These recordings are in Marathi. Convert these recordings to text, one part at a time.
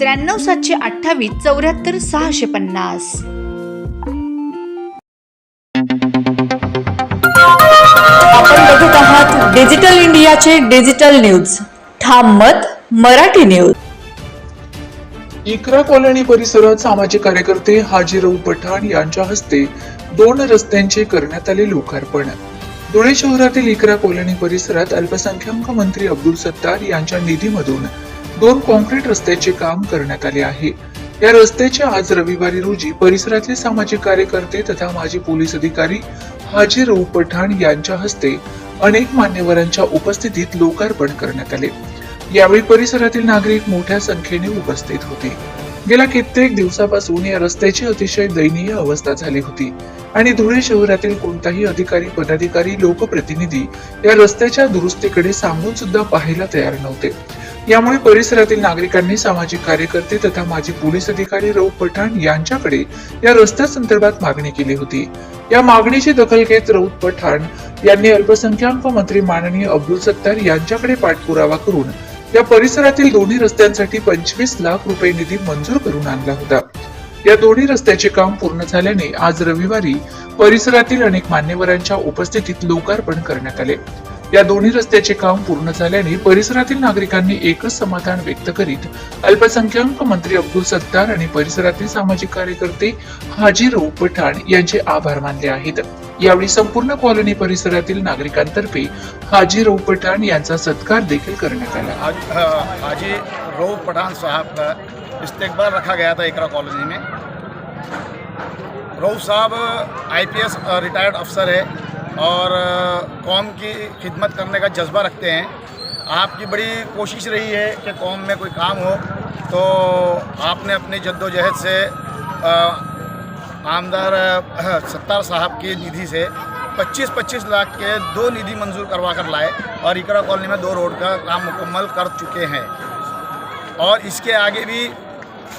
त्र्याण्णव सातशे अठ्ठावीस चौऱ्याहत्तर सहाशे पन्नास. आपण बघत आहात डिजिटल इंडियाचे डिजिटल न्यूज. ठाम मत मराठी न्यूज. इकरा कॉलनी परिसरात सामाजिक कार्यकर्ते हाजीराव पठाण यांच्या हस्ते दोन रस्त्यांचे करण्यात आले लोकार्पण. धुळे शहरातील इकरा कॉलनी परिसरात अल्पसंख्याक मंत्री अब्दुल सत्तार यांच्या निधीमधून दोन कॉन्क्रीट रस्त्याचे काम करण्यात आले आहे. या रस्त्याचे आज रविवारी रोजी परिसरातले सामाजिक कार्यकर्ते तथा माजी पोलीस अधिकारी हाजी रऊ पठाण यांच्या हस्ते अनेक मान्यवरांच्या उपस्थितीत लोकार्पण करण्यात आले. यावेळी परिसरातील नागरिक मोठ्या संख्येने उपस्थित होते. गेल्या कित्येक दिवसापासून या रस्त्याची अतिशय दयनीय अवस्था झाली होती आणि धुळे शहरातील कोणताही अधिकारी पदाधिकारी लोकप्रतिनिधी या रस्त्याच्या दुरुस्तीकडे सांगून सुद्धा पाहायला तयार नव्हते. यामुळे परिसरातील नागरिकांनी सामाजिक कार्यकर्ते तथा माजी पोलीस अधिकारी रौफ पठाण यांच्याकडे या रस्त्या संदर्भात मागणी केली होती. या मागणीची दखल घेत रौफ पठाण यांनी अल्पसंख्याक मंत्री माननीय अब्दुल सत्तार यांच्याकडे पाठपुरावा करून या परिसरातील दोन्ही रस्त्यांसाठी पंचवीस लाख रुपये निधी मंजूर करून आणला होता. या दोन्ही रस्त्याचे काम पूर्ण झाल्याने आज रविवारी परिसरातील अनेक मान्यवरांच्या उपस्थितीत लोकार्पण करण्यात आले. या दोन्ही रस्त्याचे काम पूर्ण झाल्याने परिसरातील नागरिकांनी एकच समाधान व्यक्त करीत अल्पसंख्याक मंत्री अब्दुल सत्तार आणि परिसरातील सामाजिक कार्यकर्ते हाजीराव पठाण यांचे आभार मानले आहेत. यावेळी संपूर्ण कॉलनी परिसरातील नागरिकांतर्फे हाजीराव पठाण यांचा सत्कार देखील करण्यात आला. आज हाजी रऊफ पठान साहब का इस्तेकबाल रखा गया था एकरा कॉलोनी में। रऊफ साहब आईपीएस रिटायर्ड अफसर है। और कौम की खिदमत करने का जज्बा रखते हैं। आपकी बड़ी कोशिश रही है कि कौम में कोई काम हो तो आपने अपनी जद्दोजहद से आमदार सत्तार साहब की निधि से 25-25 लाख के दो निधि मंजूर करवा कर लाए और इकरा कॉलोनी में दो रोड का काम मुकम्मल कर चुके हैं। और इसके आगे भी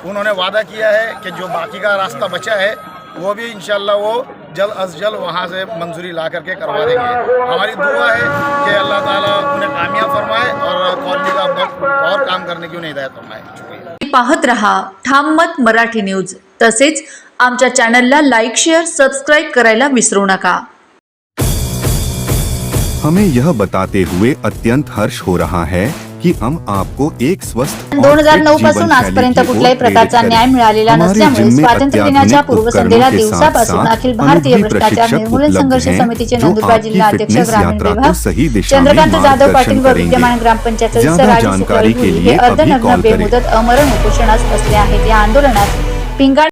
उन्होंने वादा किया है कि जो बाकी का रास्ता बचा है, वो भी इन वो जल्द अज जल्द वहाँ से मंजूरी ला करके करवा देंगे। हमारी दुआ है कि अल्लाह ताला उन्हें कामयाब फरमाए और कॉलोनी का बहुत और काम करने की उन्हें हिदायत फरमाए। पाहत रहा ठाम मत मराठी न्यूज़। तसेच आमच्या चॅनलला लाईक शेअर सबस्क्राईब करायला विसरू नका. हमें यह बताते हुए अत्यंत हर्ष हो रहा है कि हम आपको एक स्वस्थ दोन हजार नऊ पासून आजपर्यंत कुठल्याही प्रकारचा करें। न्याय मिळालेला नसल्यामुळे स्वातंत्र्य दिनाच्या पूर्वसंध्येला दिवसापासून अखिल भारतीय भ्रष्टाचार निर्मूलन संघर्ष समितीचे नंदुरबार जिल्हा अध्यक्ष ग्रामीण विभाग चंद्रकांत जाधव पाटील व विद्यमान ग्रामपंचायत सदस्य राजू हे अर्धनग्न। बेमुदत अमरण उपोषणास बसले आहेत या आंदोलनात पिंगाळ